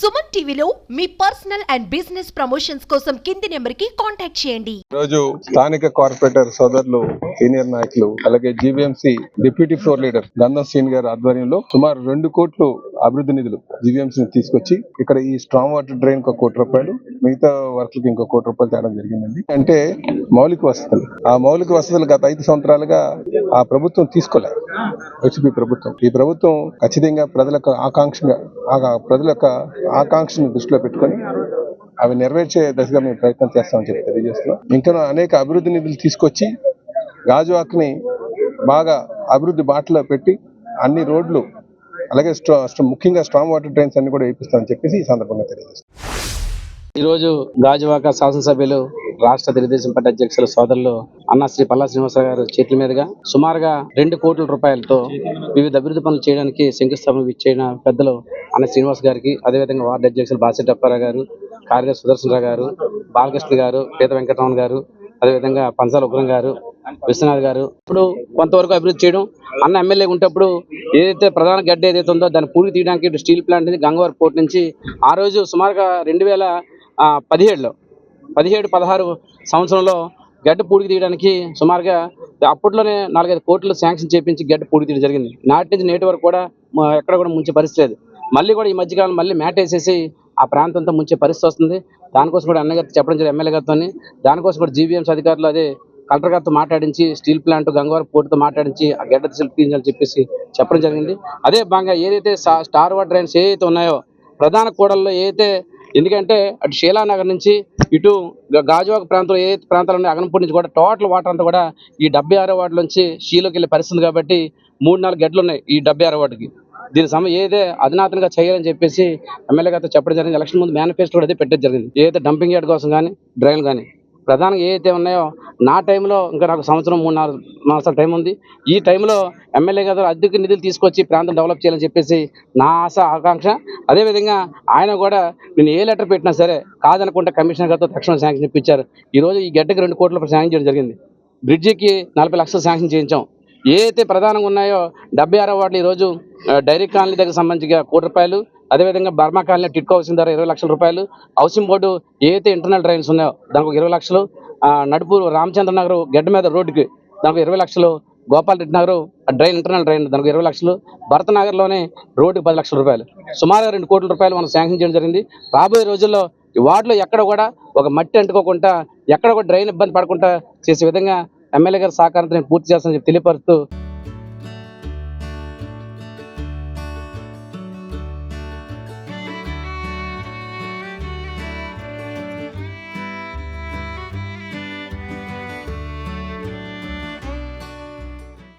సుమన్ టీవీలో మీ personal and business promotions కోసం కింది నెంబర్కి కాంటాక్ట్ చేయండి. రోజు స్థానిక కార్పొరేటర్ సోదరులు సీనియర్ నాయకులు అలాగే GVMC deputy floor leader Gandham scene గారి ఆధ్వర్యంలో సుమారు రెండు కోట్లు అభివృద్ధి నిధులు జీవీఎంసీ తీసుకొచ్చి ఇక్కడ ఈ స్ట్రాంగ్ వాటర్ డ్రైన్ ఒక కోటి రూపాయలు మిగతా వర్క్లకు ఇంకో కోటి రూపాయలు తేడం జరిగిందండి. అంటే మౌలిక వసతులు. ఆ మౌలిక వసతులు గత ఐదు సంవత్సరాలుగా ఆ ప్రభుత్వం తీసుకోలే. వైసీపీ ప్రభుత్వం. ఈ ప్రభుత్వం ఖచ్చితంగా ప్రజలకు ఆకాంక్షగా ప్రజల యొక్క ఆకాంక్షను దృష్టిలో పెట్టుకొని అవి నెరవేర్చే దశగా మేము ప్రయత్నం చేస్తామని చెప్పి తెలియజేస్తున్నాం. ఇంకా అనేక అభివృద్ధి నిధులు తీసుకొచ్చి గాజువాక్ని బాగా అభివృద్ధి బాటలో పెట్టి అన్ని రోడ్లు అలాగే ముఖ్యంగా స్ట్రాంగ్ వాటర్ ట్రైన్స్ అన్ని కూడా వేపిస్తామని చెప్పేసి ఈ సందర్భంగా తెలియజేస్తాం ఈరోజు గాజువాక శాసనసభ్యులు రాష్ట్ర తెలుగుదేశం పార్టీ అధ్యక్షుల సోదరులు అన్న శ్రీ పల్లా శ్రీనివాసరావు గారు చేతుల మీదుగా సుమారుగా రెండు కోట్ల రూపాయలతో వివిధ అభివృద్ధి పనులు చేయడానికి శంకుస్థాపన ఇచ్చిన పెద్దలు అన్న శ్రీనివాస్ గారికి అదేవిధంగా వార్డు అధ్యక్షులు బాసిరెడ్డి అప్పారావు గారు కార్యదర్శి సుదర్శనరావు గారు బాలకృష్ణ గారు పీత వెంకటరమణ గారు అదేవిధంగా పంచాల ఉగ్రం గారు విశ్వనాథ్ గారు. ఇప్పుడు కొంతవరకు అభివృద్ధి చేయడం అన్న ఎమ్మెల్యే ఉంటప్పుడు ఏదైతే ప్రధాన గడ్డ ఏదైతే ఉందో దాన్ని పూర్తి తీయడానికి ఇటు స్టీల్ ప్లాంట్ నుంచి గంగవారి పోర్ట్ నుంచి. ఆ రోజు సుమారుగా రెండు వేల పదిహేడులో పదిహేడు పదహారు సంవత్సరంలో గడ్డ పూడికి తీయడానికి సుమారుగా అప్పట్లోనే నాలుగైదు కోట్లు శాంక్షన్ చేపించి గడ్డ పూడికి తీయడం జరిగింది. నాటి నుంచి నేటి వరకు కూడా ఎక్కడ కూడా ముంచే పరిస్థితి లేదు. మళ్ళీ కూడా ఈ మధ్యకాలం మళ్ళీ మ్యాట్ వేసేసి ఆ ప్రాంతంతో ముంచే పరిస్థితి వస్తుంది. దానికోసం కూడా అన్నగారు చెప్పడం జరిగింది ఎమ్మెల్యే గారితో దానికోసం కూడా జీవీఎంసీ అధికారులు అదే కలెక్టర్ గారితో మాట్లాడించి స్టీల్ ప్లాంట్ గంగవారం పోర్టుతో మాట్లాడించి ఆ గడ్డ దిశలు తీయించాలని చెప్పేసి చెప్పడం జరిగింది. అదే భాగంగా ఏదైతే స్టార్ వాటర్ డ్రైన్స్ ఏదైతే ఉన్నాయో ప్రధాన కూడల్లో ఏదైతే ఎందుకంటే అటు శీలానగర్ నుంచి ఇటు గాజువాక ప్రాంతం ఏ ప్రాంతాలు ఉన్నాయో అగనపూడి నుంచి కూడా టోటల్ వాటర్ అంతా కూడా ఈ డెబ్బై ఆరో వార్డు నుంచి షీలోకి వెళ్ళే పరిస్థితి కాబట్టి మూడు నాలుగు గడ్డలు ఉన్నాయి ఈ డెబ్బై ఆరో వార్డుకి. దీని సమ ఏదే అధునాతనంగా చేయాలని చెప్పేసి ఎమ్మెల్యే గారితో చెప్పడం జరిగింది. ఎలక్షన్ ముందు మేనిఫెస్టో కూడా అదే పెట్టడం జరిగింది. ఏదైతే డంపింగ్ యార్డ్ కోసం కానీ డ్రైన్ కానీ ప్రధానంగా ఏదైతే ఉన్నాయో నా టైంలో ఇంకా నాకు సంవత్సరం మూడు మాసాల టైం ఉంది. ఈ టైంలో ఎమ్మెల్యే గారు అద్దెకు నిధులు తీసుకొచ్చి ప్రాంతం డెవలప్ చేయాలని చెప్పేసి నా ఆశ ఆకాంక్ష. అదేవిధంగా ఆయన కూడా నేను ఏ లెటర్ పెట్టినా సరే కాదనుకుంటే కమిషనర్ గారితో తక్షణ శాంక్షన్ ఇప్పించారు. ఈరోజు ఈ గడ్డకి రెండు కోట్ల శాంక్షన్ చేయడం జరిగింది. బ్రిడ్జికి నలభై లక్షలు శాంక్షన్ చేయించాం. ఏదైతే ప్రధానంగా ఉన్నాయో డెబ్బై ఆరో వార్డులు ఈరోజు డైరీ కాలనీ దగ్గర సంబంధించిన కోటి రూపాయలు అదేవిధంగా బర్మా కాలనీ టిట్కో హౌసింగ్ ధర ఇరవై లక్షల రూపాయలు హౌసింగ్ బోర్డు ఏదైతే ఇంటర్నల్ డ్రైన్స్ ఉన్నాయో దానికి ఇరవై లక్షలు నడుపూరు రామచంద్ర నగర్ గడ్డ మీద రోడ్డుకి దానికి ఇరవై లక్షలు Gopal Reddy Nagar drain internal drain దానికి ఇరవై లక్షలు భరత నగర్లోనే రోడ్డుకి పది లక్షల రూపాయలు. సుమారుగా రెండు కోట్ల రూపాయలు మనం శాంక్షన్ చేయడం జరిగింది. రాబోయే రోజుల్లో ఈ వార్డులో ఎక్కడ కూడా ఒక మట్టి అంటుకోకుండా ఎక్కడ కూడా డ్రైన్ ఇబ్బంది పడకుండా చేసే విధంగా ఎమ్మెల్యే గారి సహకారంతో నేను పూర్తి చేస్తానని చెప్పి తెలియపరుస్తూ